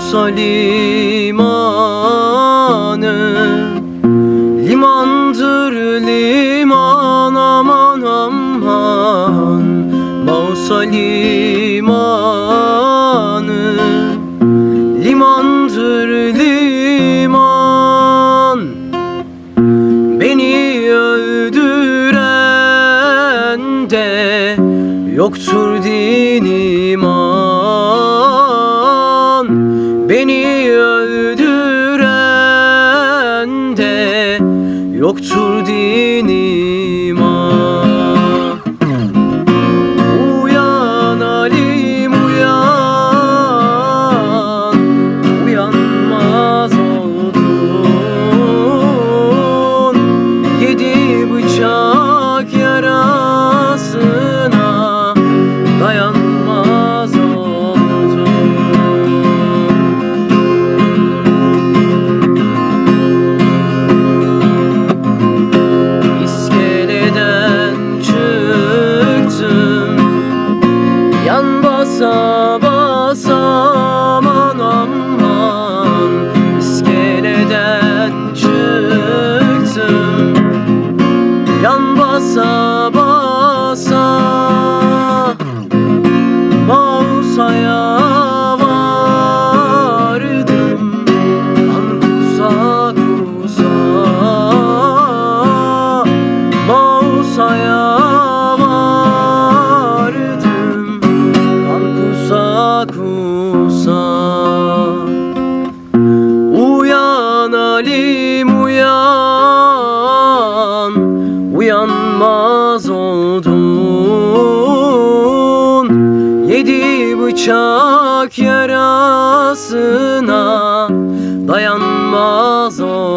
Mausa limanı. Limandır liman aman aman. Mausa limanı. Limandır liman. Beni öldüren de Yoktur din iman Beni öldüren de Yoktur din iman basa aman aman İskeleden çıktım. Yan basa basa kusa kusa Uyan Alim uyan. Uyanmaz oldun. Yedi bıçak yarasına Dayanmaz oldun